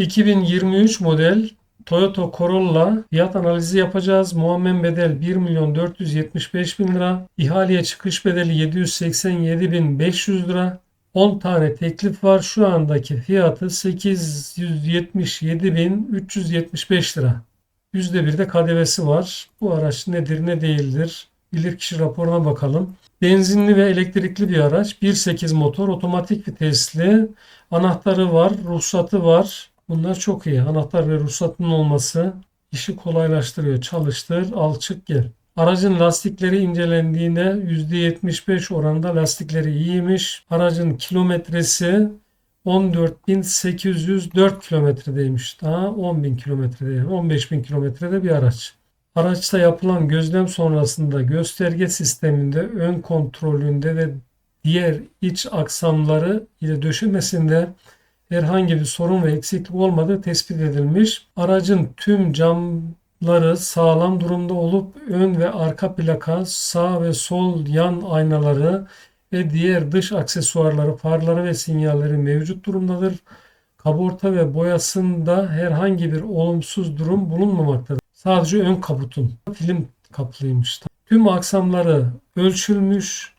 2023 model Toyota Corolla fiyat analizi yapacağız. Muammen bedel 1 milyon 475 bin lira. İhaleye çıkış bedeli 787 bin 500 lira. 10 tane teklif var. Şu andaki fiyatı 877 bin 375 lira. %1 de KDV'si var. Bu araç nedir ne değildir? Bilirkişi raporuna bakalım. Benzinli ve elektrikli bir araç. 1.8 motor, otomatik vitesli. Anahtarı var, ruhsatı var. Bunlar çok iyi. Anahtar ve ruhsatının olması işi kolaylaştırıyor. Çalıştır, al çık gel. Aracın lastikleri incelendiğinde %75 oranda lastikleri iyiymiş. Aracın kilometresi 14.804 kilometredeymiş. Daha 10.000 kilometrede yani 15.000 kilometrede bir araç. Araçta yapılan gözlem sonrasında gösterge sisteminde, ön kontrolünde ve diğer iç aksamları ile döşemesinde herhangi bir sorun ve eksiklik olmadığı tespit edilmiş. Aracın tüm camları sağlam durumda olup ön ve arka plaka, sağ ve sol yan aynaları ve diğer dış aksesuarları, farları ve sinyalleri mevcut durumdadır. Kaporta ve boyasında herhangi bir olumsuz durum bulunmamaktadır. Sadece ön kaputun film kaplıymış. Tüm aksamları ölçülmüş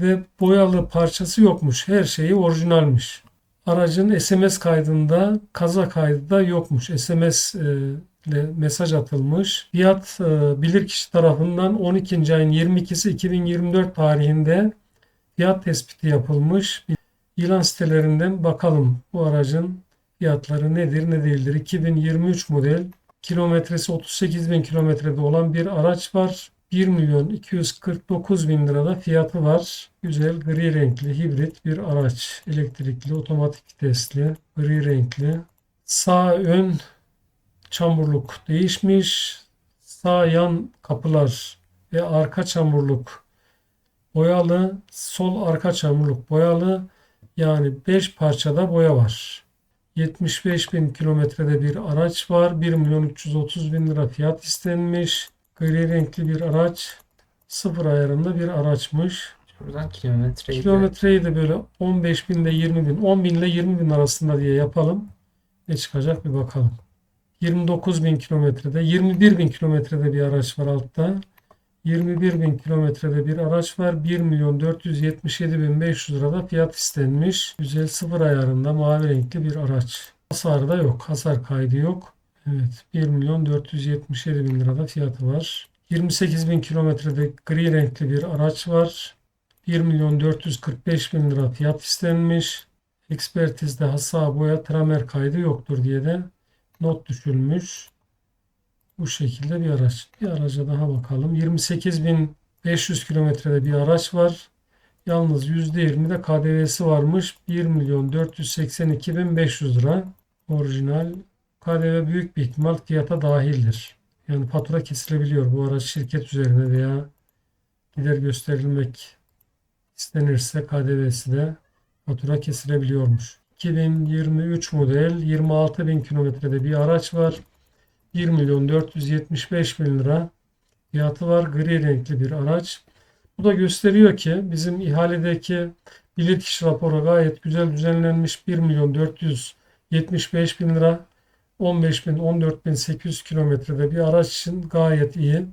ve boyalı parçası yokmuş. Her şeyi orijinalmiş. Aracın SMS kaydında kaza kaydı da yokmuş. SMS e, ile mesaj atılmış. Fiyat e, bilirkişi tarafından 12. ayın 22'si 2024 tarihinde fiyat tespiti yapılmış. İlan sitelerinden bakalım bu aracın fiyatları nedir ne değildir. 2023 model kilometresi 38 bin kilometrede olan bir araç var. 1 milyon 249 bin lirada fiyatı var. Güzel gri renkli hibrit bir araç. Elektrikli, otomatik vitesli, gri renkli. Sağ ön çamurluk değişmiş. Sağ yan kapılar ve arka çamurluk boyalı. Sol arka çamurluk boyalı. Yani 5 parçada boya var. 75 bin kilometrede bir araç var. 1 milyon 330 bin lira fiyat istenmiş. Gri renkli bir araç. Sıfır ayarında bir araçmış. Buradan kilometreyi Kilometreyi de böyle 15 bin ile 20 bin, 10 bin ile 20 bin arasında diye yapalım. Ne çıkacak bir bakalım. 29 bin kilometrede, 21 bin kilometrede bir araç var altta. 21 bin kilometrede bir araç var. 1 milyon 477 bin 500 lirada fiyat istenmiş. Güzel sıfır ayarında mavi renkli bir araç. Hasar da yok. Hasar kaydı yok. Evet 1 milyon 477 bin lirada fiyatı var. 28 bin kilometrede gri renkli bir araç var. 1 milyon 445 bin lira fiyat istenmiş. Ekspertizde hasar boya tramer kaydı yoktur diye de not düşülmüş. Bu şekilde bir araç. Bir araca daha bakalım. 28.500 kilometrede bir araç var. Yalnız %20 de KDV'si varmış. 1 milyon 482.500 lira. Orijinal. KDV büyük bir ihtimal fiyata dahildir. Yani fatura kesilebiliyor. Bu araç şirket üzerine veya gider gösterilmek istenirse KDV'si de fatura kesilebiliyormuş. 2023 model 26.000 kilometrede bir araç var. 1 milyon 475 bin lira fiyatı var. Gri renkli bir araç. Bu da gösteriyor ki bizim ihaledeki bilirkişi raporu gayet güzel düzenlenmiş. 1 milyon 475 bin lira 15 bin 14 bin 800 kilometrede bir araç için gayet iyi.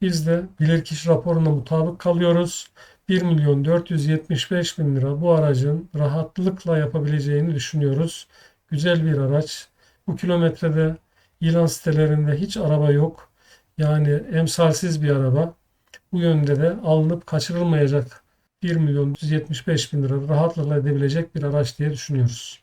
Biz de bilirkişi raporuna mutabık kalıyoruz. 1 milyon 475 bin lira bu aracın rahatlıkla yapabileceğini düşünüyoruz. Güzel bir araç. Bu kilometrede ilan sitelerinde hiç araba yok. Yani emsalsiz bir araba. Bu yönde de alınıp kaçırılmayacak 1 milyon 175 bin lira rahatlıkla edebilecek bir araç diye düşünüyoruz.